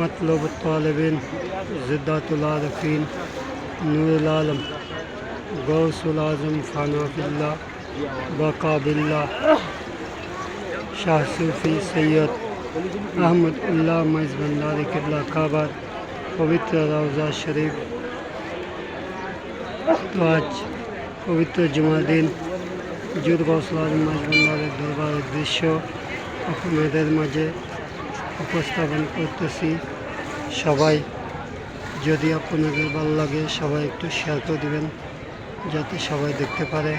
مطلوب الطالبين زدات العارفين نور العالم غوث العظم فانا في الله بقى بالله شاه صوفي سيد احمد الله ميز بن لاري كبلا كابر روزہ روزا شريف تواج پوتر جمعہ دن جد غوث العظم بن لاري دربار দৃশ্য আপনাদের মাঝে উপস্থাপন করতেছি সবাই যদি আপনাদের ভালো লাগে সবাই একটু শেয়ার করে দেবেন যাতে সবাই দেখতে পারে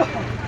Oh!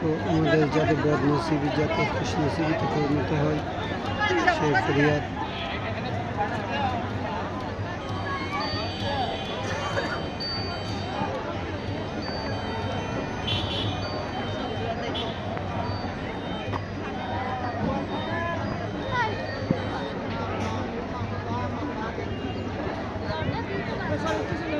جاتے خوش Thank you.